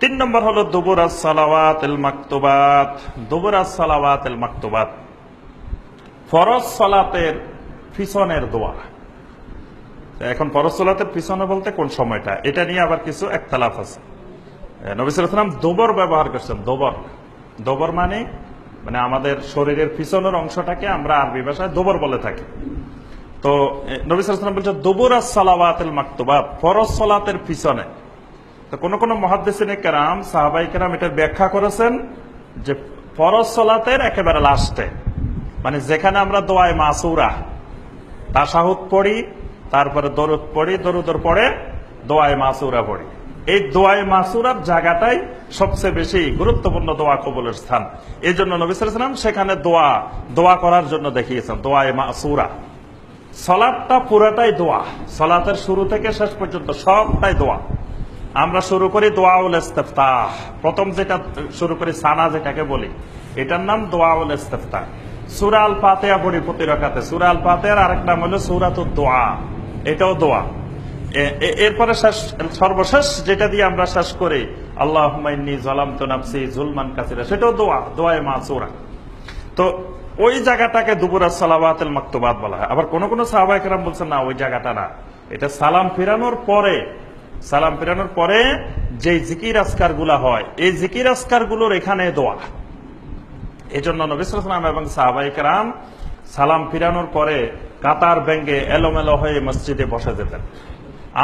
তিন নম্বর হলো দুবুরাজ সালাওয়াত এল মাকতুবাত। দুবুরাজ সালাওয়াত এল মাকতুবাত ফরজ সালাতের পিছনের দোয়া। এখন সালাতের পিছনে বলতে কোন সময়টা? এটা নিয়ে আবার কিছু আছে। নবিসাম দোবর ব্যবহার করছেন, দোবর। দোবর মানে মানে আমাদের শরীরের পিছনের অংশটাকে আমরা আরবি ভাষায় দোবর বলে থাকি। তো নবী সালাম বলছে দুবুরাজ সালাওয়াতেল মাকতুবাত, ফরজ সালাতের পিছনে। তো কোন কোন মহাদ্দেশিনে কেরাম, সাহাবাই কেরাম এটার ব্যাখ্যা করেছেন যে ফরজ সলাতের একেবারে লাস্টে। মানে যেখানে আমরা দোয়ায় মাসুরা, তাসাহুদ পড়ি, তারপরে দরুদ পড়ি, দরুদর পড়ে দোয়ায় মাসুরা পড়ি। এই দোয়ায় মাসুরার জায়গাটাই সবচেয়ে বেশি গুরুত্বপূর্ণ দোয়া কবলের স্থান। এই জন্য নবিসাম সেখানে দোয়া দোয়া করার জন্য দেখিয়েছেন, দোয়ায় মাসুরা। সলাদটা পুরাটাই দোয়া। সলাতের শুরু থেকে শেষ পর্যন্ত সবটাই দোয়া। আমরা শুরু করি দোয়াউল ইস্তেফতাহ প্রথম যেটা শুরু করি সানা যেটাকে বলি। এটার নাম দোয়াউল ইস্তেফতাহ সুরা আল ফাতেহা পড়ি প্রতি রাকাতে। সুরা আল ফাতেহার আরেক নাম হলো সুরাতুদ দোয়া। এটাও দোয়া। এরপরে সর্বশেষ যেটা দিয়ে আমরা শেষ করি আল্লাহ জলাম তো নাফসি জুলমান কাসিরা। সেটাও দোয়া, দোয়ায় মাসুরা। তো ওই জায়গাটাকে দুপুরা সালাবাতেল মাকতুবাত বলা হয়। আবার কোন কোন সাহাবাহিকেরাম বলছেন, না, ওই জায়গাটা না। এটা সালাম ফিরানোর পরে সালাম ফিরানোর পরে যে জিকির আসকার হয়, এই জিকির আসকারগুলোর এখানে দোয়া। এই জন্য নবিসাম এবং সাহাবাহিকেরাম সালাম ফিরানোর পরে কাতার ব্যাঙ্গে এলোমেলো হয়ে মসজিদে বসে যেতেন।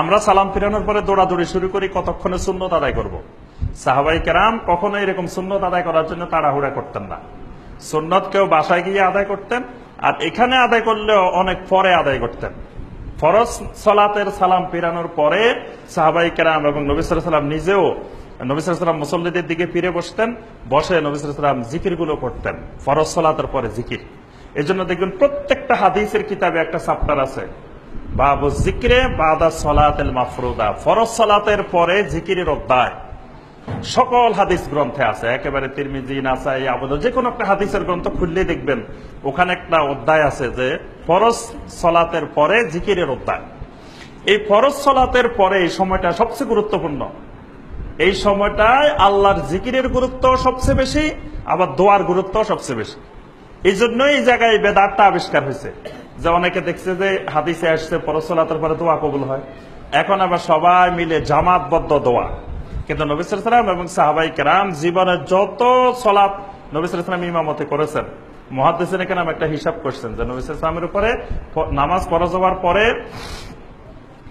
আমরা সালাম ফিরানোর পরে দৌড়াদৌড়ি শুরু করি, কতক্ষণে শূন্যত আদায় করব। সাহাবাই কেরাম কখনো এরকম শূন্যত আদায় করার জন্য তাড়াহুড়া করতেন না। সুন্নত কেউ বাসায় গিয়ে আদায় করতেন, আর এখানে আদায় করলেও অনেক পরে আদায় করতেন। ফরজ সলাতের সালাম ফিরানোর পরে সাহাবাই কেরাম এবং নবিসাম নিজেও নবিসাম মুসল্লিদের দিকে ফিরে বসতেন, বসে নবিসাম জিকিরগুলো করতেন ফরজ সলাতের পরে জিকির। এই জন্য দেখবেন প্রত্যেকটা হাদিসের কিতাবে একটা চাপ্টার আছে, বাবু জিক্রে বাদা সলাতেল মাফরুদা, ফরজ সলাতের পরে জিকিরের অধ্যায়। সকল হাদিস গ্রন্থে আছে। একেবারে তিরমিজি, নাসাই আবদ যে কোনো একটা হাদিসের গ্রন্থ খুললে দেখবেন, ওখানে একটা অধ্যায় আছে যে, ফরজ সলাতের পরে জিকিরের অধ্যায়। এই ফরজ সলাতের পরে এই সময়টা সবচেয়ে গুরুত্বপূর্ণ। এই সময়টায় আল্লাহর জিকিরের গুরুত্ব সবচেয়ে বেশি, আবার দোয়ার গুরুত্ব সবচেয়ে বেশি। এই জন্যই এই জায়গায় বেদাতটা আবিষ্কার হয়েছে। যে অনেকে দেখছে যে, হাদিসে আসছে, ফরজ সলাতের পরে দোয়া কবুল হয়। এখন আবার সবাই মিলে জামাতবদ্ধ দোয়া। কিন্তু নবিসাম এবং সাহাবাই কেরাম জীবনের যত সলাপ নবিসাম ইমামতি করেছেন মহাদিসিন কেরাম একটা হিসাব করছেন যে নবিসামের উপরে নামাজ ফরজ হওয়ার পরে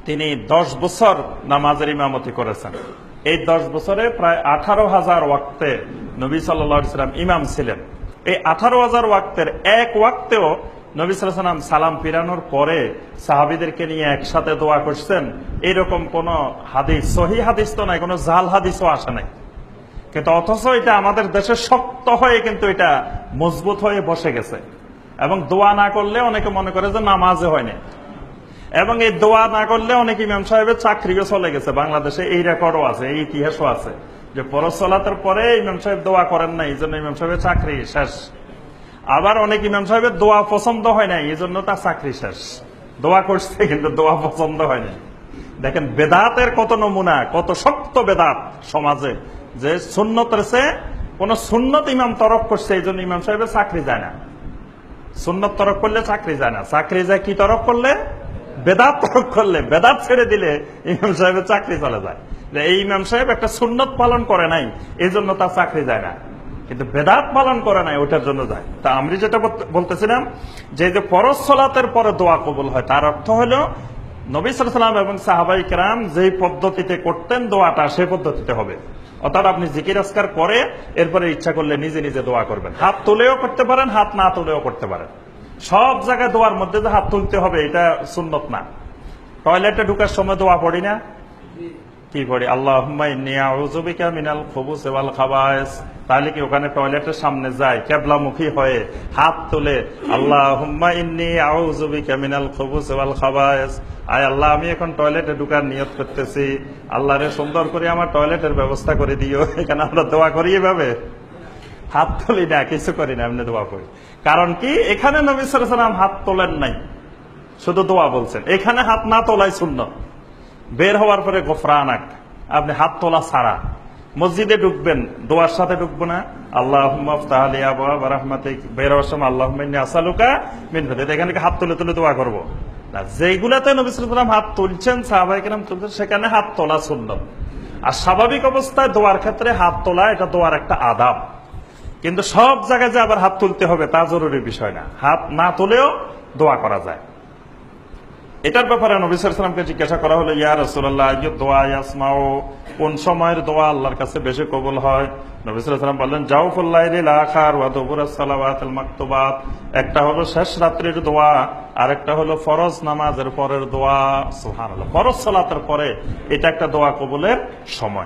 তিনি দশ বছর নামাজের ইমামতি করেছেন। এই দশ বছরে প্রায় আঠারো হাজার ওয়াক্তে নবী সাল্লাম ইমাম ছিলেন। এই আঠারো হাজার ওয়াক্তের এক ওয়াক্তেও নবী সাল্লাম সালাম ফিরানোর পরে সাহাবিদেরকে নিয়ে একসাথে দোয়া করছেন, এরকম কোন হাদিস, সহি হাদিস তো নাই, কোনো জাল হাদিসও আসে নাই। কিন্তু অথচ এটা আমাদের দেশে শক্ত হয়ে কিন্তু এটা মজবুত হয়ে বসে গেছে। এবং দোয়া না করলে অনেকে মনে করে যে নামাজে হয়নি। এবং এই দোয়া না করলে অনেক ইমাম সাহেবের চাকরিও চলে গেছে। বাংলাদেশে এই রেকর্ডও আছে, এই ইতিহাসও আছে যে পরশলাতের পরে ইমাম সাহেব দোয়া করেন না এই জন্য ইমাম সাহেবের চাকরি শেষ। আবার অনেক ইমাম সাহেবের দোয়া পছন্দ হয় নাই এই জন্য তার চাকরি শেষ। দোয়া করছে, কিন্তু দোয়া পছন্দ হয় নাই। দেখেন, বেদাতের কত নমুনা, কত শক্ত বেদাত সমাজে, যে সুন্নত রয়েছে কোন সুন্নত ইমাম তরফ করছে এই জন্য ইমাম সাহেবের চাকরি যায় না। সুন্নত তরফ করলে চাকরি যায় না। চাকরি যায় কি তরফ করলে? বেদাত তরফ করলে। বেদাত ছেড়ে দিলে ইমাম সাহেবের চাকরি চলে যায়। এই ইমাম সাহেব একটা সুন্নত পালন করে নাই এই জন্য তার চাকরি যায় না। কিন্তু বেদাত পালন করে নাই ওটার জন্য যায়। তা আমি যেটা বলতেছিলাম, যে যে পরশ সলাতের পরে দোয়া কবুল হয়, তার অর্থ হলো, নবী সালাম এবং সাহাবাই কেরাম যেই পদ্ধতিতে করতেন দোয়াটা, সেই পদ্ধতিতে হবে। অর্থাৎ আপনি জিকির আসকার করে, এরপরে ইচ্ছা করলে নিজে নিজে দোয়া করবেন। হাত তুলেও করতে পারেন, হাত না তুলেও করতে পারেন। সব জায়গায় দোয়ার মধ্যে যে হাত তুলতে হবে, এটা সুন্নত না। টয়লেটে ঢুকার সময় দোয়া পড়ি না। কি পড়ি? আল্লাহ মিনাল খবুস খাবায়েস তাহলে কি ওখানে টয়লেটের সামনে যায়, কেবলামুখী হয়ে হাত তুলে আল্লাহ আউজুবিকা মিনাল খবুস ওয়াল খাবায়েস আয় আল্লাহ, আমি এখন টয়লেটে ঢুকার নিয়ত করতেছি। আল্লাহ রে সুন্দর করে আমার টয়লেটের ব্যবস্থা করে দিও। এখানে আমরা দোয়া করি এভাবে। হাত তুলি না, কিছু করি না, এমনি দোয়া করি। কারণ কি? এখানে নবী সালাম হাত তোলেন নাই। শুধু দোয়া বলছেন। এখানে হাত না তোলাই শূন্য বের হওয়ার পরে গোফরানাক আপনি হাত তোলা ছাড়া। মসজিদে ঢুকবেন, দোয়ার সাথে ঢুকবো না। আল্লাহ তাহলে বের হওয়ার সময় আল্লাহ আসালুকা মিন এখানে হাত তুলে তুলে দোয়া করব। যেগুলাতে নবিসাম হাত তুলছেন সাহাবাহিকেরাম তুলছেন, সেখানে হাত তোলা সুন্নত। আর স্বাভাবিক অবস্থায় দোয়ার ক্ষেত্রে হাত তোলা, এটা দোয়ার একটা আদাব। কিন্তু সব জায়গায় যে আবার হাত তুলতে হবে, তা জরুরি বিষয় না। হাত না তুলেও দোয়া করা যায়। এটার ব্যাপারে নবী সালামকে জিজ্ঞাসা করা হলো, ইয়া রসুল্লাহ দোয়া ইয়াসমাও কোন সময়ের দোয়া আল্লাহর কাছে বেশি কবুল হয়? নবী সালাম বললেন যাও ফুল্লাহাত মাকতুবাত। একটা হলো শেষ রাত্রির দোয়া আর একটা হলো ফরজ নামাজের পরের দোয়া। সুবহানাল্লাহ, ফরজ সালাতের পরে এটা একটা দোয়া কবুলের সময়।